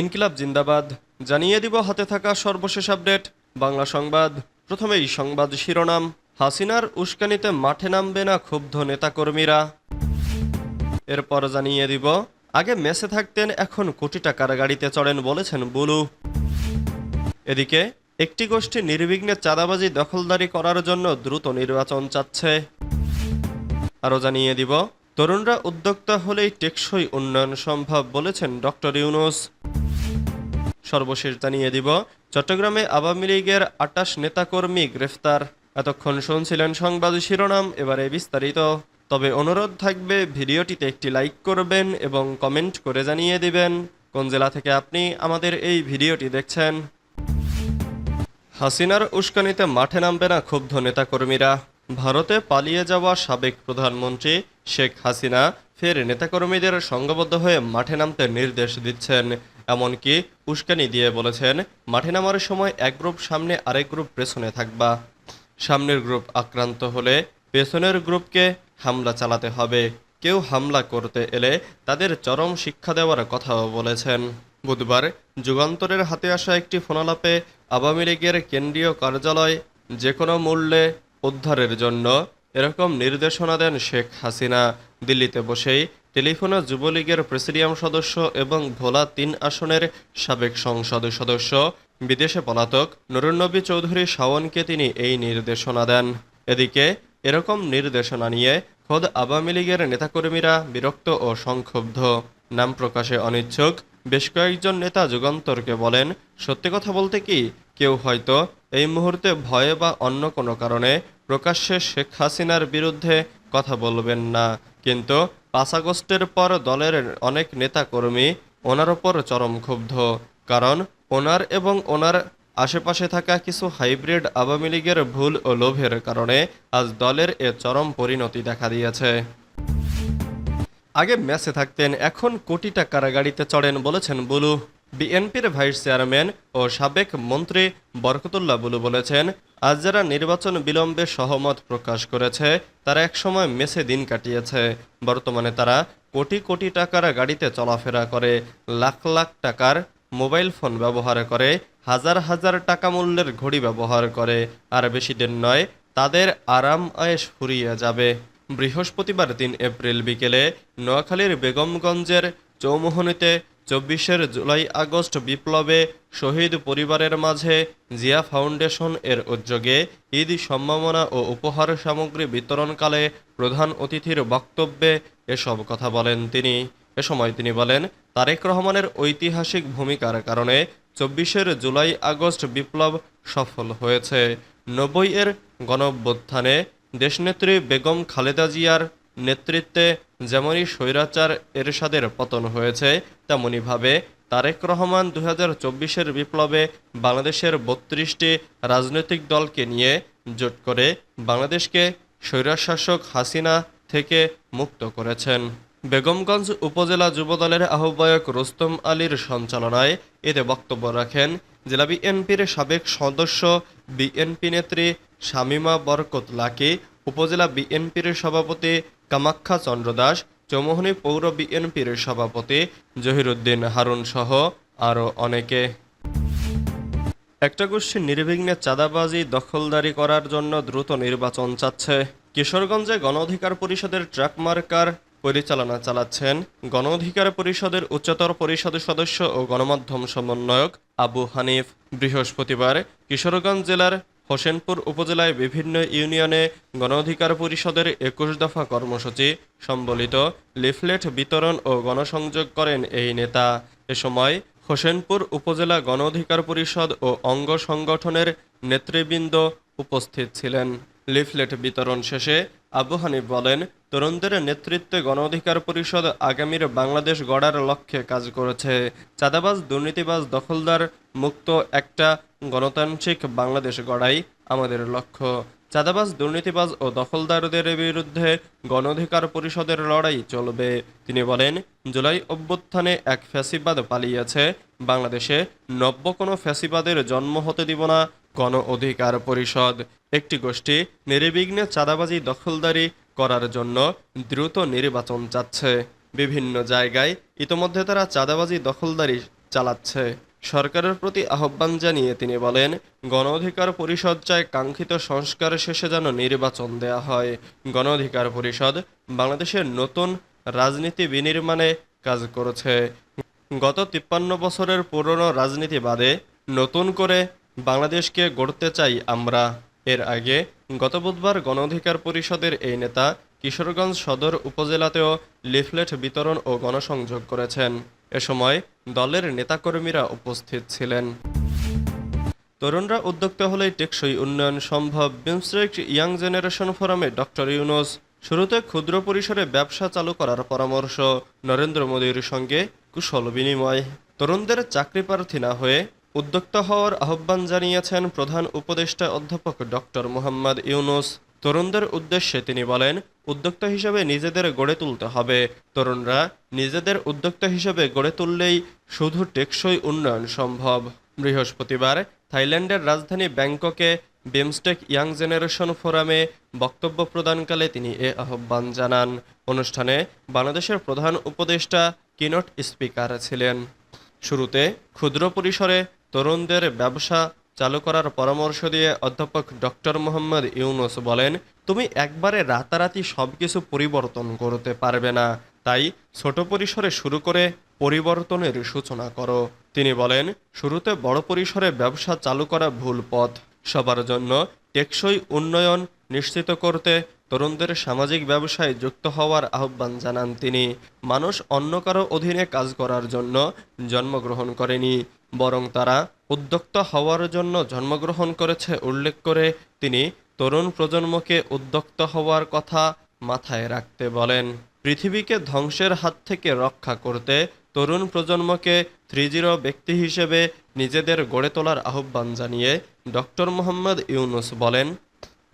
ইনকিলাব জিন্দাবাদ। জানিয়ে দিব হাতে থাকা সর্বশেষ আপডেট। বাংলা সংবাদ। প্রথমেই সংবাদ শিরোনাম। হাসিনার উস্কানিতে মাঠে নামবে না ক্ষুব্ধ নেতাকর্মীরা। এরপর জানিয়ে দিব, আগে মেসে থাকতেন এখন কোটি টাকার গাড়িতে চড়েন বলেছেন বুলু। এদিকে, একটি গোষ্ঠী নির্বিঘ্নে চাঁদাবাজি দখলদারি করার জন্য দ্রুত নির্বাচন চাচ্ছে। আরও জানিয়ে দিব, তরুণরা উদ্যোক্তা হলেই টেকসই উন্নয়ন সম্ভব বলেছেন ডক্টর ইউনুস। সর্বশেষ জানিয়ে দিব। চট্টগ্রামে আওয়ামী লীগের আটাশ নেতাকর্মী গ্রেফতার। এতক্ষণ শুনছিলেন সংবাদ শিরোনাম, এবারে বিস্তারিত। তবে অনুরোধ থাকবে, ভিডিওটিতে একটি লাইক করবেন এবং কমেন্ট করে জানিয়ে দিবেন। কোন জেলা থেকে আপনি আমাদের এই ভিডিওটি দেখছেন? হাসিনার উস্কানিতে মাঠে নামবে না ক্ষুব্ধ নেতাকর্মীরা। ভারতে পালিয়ে যাওয়া সাবেক প্রধানমন্ত্রী শেখ হাসিনা ফের নেতাকর্মীদের সংঘবদ্ধ হয়ে মাঠে নামতে নির্দেশ দিচ্ছেন। এমনকি উস্কানি দিয়ে বলেছেন, মাঠে নামার সময় এক গ্রুপ সামনে আরেক গ্রুপ পেছনে থাকবা। সামনের গ্রুপ আক্রান্ত হলে পেছনের গ্রুপকে হামলা চালাতে হবে। কেউ হামলা করতে এলে তাদের চরম শিক্ষা দেওয়ার কথাও বলেছেন। বুধবার যুগান্তরের হাতে আসা একটি ফোনালাপে আওয়ামী লীগের কেন্দ্রীয় কার্যালয় যে কোনো মূল্যে উদ্ধারের জন্য এরকম নির্দেশনা দেন শেখ হাসিনা। দিল্লিতে বসেই টেলিফোনে যুবলীগের প্রেসিডিয়াম সদস্য এবং ভোলা তিন আসনের সাবেক সংসদ সদস্য। বিদেশে পলাতক নুরুন্নবী চৌধুরী শাওনকে তিনি এই নির্দেশনা দেন। এদিকে এরকম নির্দেশনা নিয়ে খোদ আওয়ামী লীগের নেতাকর্মীরা বিরক্ত ও সংক্ষুব্ধ। নাম প্রকাশে অনিচ্ছুক। বেশ কয়েকজন নেতা যুগান্তরকে বলেন, সত্যি কথা বলতে কি? কেউ হয়তো এই মুহূর্তে ভয়ে বা অন্য কোনো কারণে প্রকাশ্যে শেখ হাসিনার বিরুদ্ধে কথা বলবেন না। কিন্তু পাঁচ আগস্টের পর দলের অনেক নেতাকর্মী ওনার ওপর চরম ক্ষুব্ধ। কারণ ওনার এবং ওনার আশেপাশে থাকা কিছু হাইব্রিড আওয়ামী লীগের ভুল ও লোভের কারণে আজ দলের এ চরম পরিণতি দেখা দিয়েছে। আগে ম্যাচে থাকতেন, এখন কোটি টাকার গাড়িতে চড়েন বলেছেন বুলু। বিএনপির ভাইস চেয়ারম্যান ও সাবেক মন্ত্রী বরকতুল্লাহ বুলু বলেছেন, আজ যারা নির্বাচন বিলম্বে সহমত প্রকাশ করেছে, তারা একসময় মেসে দিন কাটিয়েছে। বর্তমানে তারা কোটি কোটি টাকার গাড়িতে চলাফেরা করে, লাখ লাখ টাকার মোবাইল ফোন ব্যবহার করে, হাজার হাজার টাকা মূল্যের ঘড়ি ব্যবহার করে। আর বেশি দিন নয়, তাদের আরাম আয়েস ফুরিয়ে যাবে। বৃহস্পতিবার তিন এপ্রিল বিকেলে নোয়াখালীর বেগমগঞ্জের চৌমোহনীতে চব্বিশের জুলাই আগস্ট বিপ্লবে শহীদ পরিবারের মাঝে জিয়া ফাউন্ডেশন এর উদ্যোগে ঈদ সম্ভাবনা ও উপহার সামগ্রী বিতরণকালে প্রধান অতিথির বক্তব্যে এসব কথা বলেন তিনি। এ সময় তিনি বলেন, তারেক রহমানের ঐতিহাসিক ভূমিকার কারণে চব্বিশের জুলাই আগস্ট বিপ্লব সফল হয়েছে। নব্বই এর গণঅভ্যুত্থানে দেশনেত্রী বেগম খালেদা জিয়ার নেতৃত্বে যেমনই স্বৈরাচার এরশাদের পতন হয়েছে, তেমনইভাবে তারেক রহমান দু হাজার বিপ্লবে বাংলাদেশের বত্রিশটি রাজনৈতিক দলকে নিয়ে জোট করে বাংলাদেশকে স্বৈরাশাসক হাসিনা থেকে মুক্ত করেছেন। বেগমগঞ্জ উপজেলা যুবদলের আহ্বায়ক রুস্তম আলীর সঞ্চালনায় এতে বক্তব্য রাখেন জেলা বিএনপির সাবেক সদস্য, বিএনপি নেত্রী শামিমা বরকত লাকি, উপজেলা বিএনপির সভাপতি কামাখ্যা চন্দ্র দাস চৌমোহনী পৌর বিএনপির সভাপতি জহিরুদ্দিন হারুন সহ আরও অনেকে। একটা গোষ্ঠী নির্বিঘ্নে চাঁদাবাজি, দখলদারি করার জন্য দ্রুত নির্বাচন চাচ্ছে। কিশোরগঞ্জে গণ অধিকার পরিষদের ট্রাক মার্কার পরিচালনা চালাচ্ছেন গণ অধিকার পরিষদের উচ্চতর পরিষদের সদস্য ও গণমাধ্যম সমন্বয়ক আবু হানিফ। বৃহস্পতিবার কিশোরগঞ্জ জেলার হোসেনপুর উপজেলায় বিভিন্ন ইউনিয়নে গণঅধিকার পরিষদের একুশ দফা কর্মসূচি সম্বলিত লিফলেট বিতরণ ও গণসংযোগ করেন এই নেতা। এ সময় হোসেনপুর উপজেলা গণঅধিকার পরিষদ ও অঙ্গ সংগঠনের নেতৃবৃন্দ উপস্থিত ছিলেন। লিফলেট বিতরণ শেষে আবু হানিফ বলেন তরুণদের নেতৃত্বে গণ অধিকার পরিষদ আগামীর বাংলাদেশ গড়ার লক্ষ্যে কাজ করেছে। চাঁদাবাজ, দুর্নীতিবাজ, দখলদার, মুক্ত একটা গণতান্ত্রিক বাংলাদেশ গড়াই আমাদের লক্ষ্য। চাঁদাবাজ, দুর্নীতিবাজ ও দখলদারদের বিরুদ্ধে গণ অধিকার পরিষদের লড়াই চলবে। তিনি বলেন, জুলাই অভ্যুত্থানে এক ফ্যাসিবাদ পালিয়েছে। বাংলাদেশে নব্য কোনো ফ্যাসিবাদের জন্ম হতে দিব না গণ অধিকার পরিষদ। একটি গোষ্ঠী নির্বিঘ্নে চাঁদাবাজি, দখলদারি করার জন্য দ্রুত নির্বাচন চাচ্ছে। বিভিন্ন জায়গায় ইতোমধ্যে তারা চাঁদাবাজি দখলদারি চালাচ্ছে। সরকারের প্রতি আহ্বান জানিয়ে তিনি বলেন গণ অধিকার পরিষদ চায় কাঙ্ক্ষিত সংস্কার শেষে যেন নির্বাচন দেয়া হয়। গণ অধিকার পরিষদ বাংলাদেশের নতুন রাজনীতি বিনির্মাণে কাজ করেছে। গত তিপ্পান্ন বছরের পুরনো রাজনীতি বাদে নতুন করে বাংলাদেশকে গড়তে চাই আমরা। এর আগে গত বুধবার গণ অধিকার পরিষদের এই নেতা কিশোরগঞ্জ সদর উপজেলাতেও লিফলেট বিতরণ ও গণসংযোগ করেছেন। এ সময় দলের নেতাকর্মীরা উপস্থিত ছিলেন। তরুণরা উদ্যোক্তা হলেই টেকসই উন্নয়ন সম্ভব। বিমস্ট্রেক ইয়াং জেনারেশন ফোরামে ডক্টর ইউনুস শুরুতে ক্ষুদ্র পরিসরে ব্যবসা চালু করার পরামর্শ। নরেন্দ্র মোদীর সঙ্গে কুশল বিনিময়। তরুণদের চাকরি প্রার্থী না হয়ে উদ্যোক্তা হওয়ার আহ্বান জানিয়েছেন প্রধান উপদেষ্টা অধ্যাপক ডক্টর মোহাম্মদ ইউনুস। তরুণদের উদ্দেশ্যে তিনি বলেন, উদ্যোক্তা হিসেবে নিজেদের গড়ে তুলতে হবে। তরুণরা নিজেদের উদ্যোক্তা হিসেবে গড়ে তুললেই শুধু টেকসই উন্নয়ন সম্ভব। বৃহস্পতিবার থাইল্যান্ডের রাজধানী ব্যাংককে বিমস্টেক ইয়াং জেনারেশন ফোরামে বক্তব্য প্রদানকালে তিনি এ আহ্বান জানান। অনুষ্ঠানে বাংলাদেশের প্রধান উপদেষ্টা, কিনট স্পিকার ছিলেন। শুরুতে ক্ষুদ্র পরিসরে তরুণদের ব্যবসা চালু করার পরামর্শ দিয়ে অধ্যাপক ডক্টর মোহাম্মদ ইউনুস বলেন, তুমি একবারে রাতারাতি সব কিছু পরিবর্তন করতে পারবে না। তাই ছোট পরিসরে শুরু করে পরিবর্তনের সূচনা করো। তিনি বলেন, শুরুতে বড় পরিসরে ব্যবসা চালু করা ভুল পথ। সবার জন্য টেকসই উন্নয়ন নিশ্চিত করতে তরুণদের সামাজিক ব্যবসায় যুক্ত হওয়ার আহ্বান জানান তিনি। মানুষ অন্য কারও অধীনে কাজ করার জন্য জন্মগ্রহণ করেনি। বরং তারা উদ্যোক্তা হওয়ার জন্য জন্মগ্রহণ করেছে উল্লেখ করে তিনি তরুণ প্রজন্মকে উদ্যোক্তা হওয়ার কথা মাথায় রাখতে বলেন। পৃথিবীকে ধ্বংসের হাত থেকে রক্ষা করতে তরুণ প্রজন্মকে থ্রি জিরো ব্যক্তি হিসেবে নিজেদের গড়ে তোলার আহ্বান জানিয়ে ডক্টর মোহাম্মদ ইউনুস বলেন,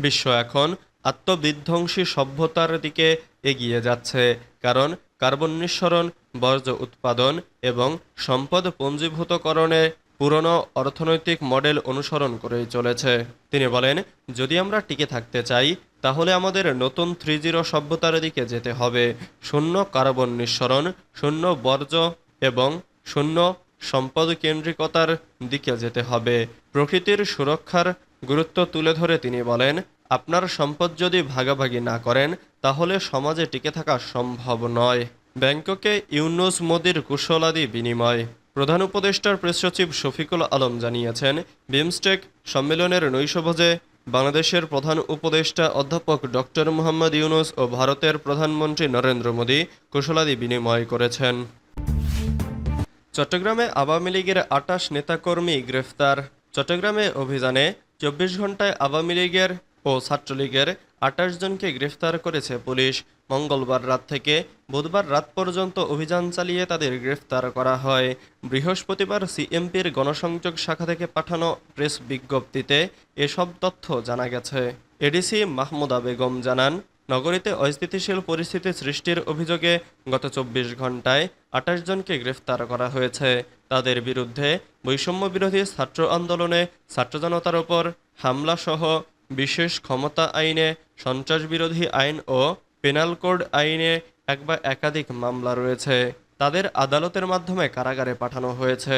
বিশ্ব এখন আত্মবিধ্বংসী সভ্যতার দিকে এগিয়ে যাচ্ছে, কারণ কার্বন নিঃসরণ বর্জ্য উৎপাদন এবং সম্পদ পঞ্জীভূতকরণে পুরনো অর্থনৈতিক মডেল অনুসরণ করে চলেছে। তিনি বলেন, যদি আমরা টিকে থাকতে চাই, তাহলে আমাদের নতুন থ্রি জিরো সভ্যতার দিকে যেতে হবে। শূন্য কার্বন নিঃসরণ, শূন্য বর্জ্য এবং শূন্য সম্পদ কেন্দ্রিকতার দিকে যেতে হবে। প্রকৃতির সুরক্ষার গুরুত্ব তুলে ধরে তিনি বলেন, আপনার সম্পদ যদি ভাগাভাগি না করেন, তাহলে সমাজে টিকে থাকা সম্ভব নয়। ব্যাংককে ইউনুস মোদির কুশলাদি বিনিময়। প্রধান উপদেষ্টার প্রেস সচিব শফিকুল আলম জানিয়েছেন, বিমস্টেক সম্মেলনের নৈশভোজে বাংলাদেশের প্রধান উপদেষ্টা অধ্যাপক ডক্টর মোহাম্মদ ইউনুস ও ভারতের প্রধানমন্ত্রী নরেন্দ্র মোদী কুশলাদি বিনিময় করেছেন। চট্টগ্রামে আওয়ামী লীগের আটাশ নেতাকর্মী গ্রেফতার। চট্টগ্রামে অভিযানে চব্বিশ ঘন্টায় আওয়ামী লীগের ও ছাত্রলীগের আটাশ জনকে গ্রেফতার করেছে পুলিশ। মঙ্গলবার রাত থেকে বুধবার রাত পর্যন্ত অভিযান চালিয়ে তাদের গ্রেফতার করা হয়। বৃহস্পতিবার সিএমপির গণসংযোগ শাখা থেকে পাঠানো প্রেস বিজ্ঞপ্তিতে এসব তথ্য জানা গেছে। এডিসি মাহমুদা বেগম জানান, নগরীতে অস্থিতিশীল পরিস্থিতি সৃষ্টির অভিযোগে গত চব্বিশ ঘন্টায় আঠাশ জনকে গ্রেফতার করা হয়েছে। তাদের বিরুদ্ধে বৈষম্য বিরোধী ছাত্র আন্দোলনে ছাত্র জনতার ওপর হামলাসহ বিশেষ ক্ষমতা আইনে সন্ত্রাস বিরোধী আইন ও পেনাল কোড আইনে এক বা একাধিক মামলা রয়েছে। তাদের আদালতের মাধ্যমে কারাগারে পাঠানো হয়েছে।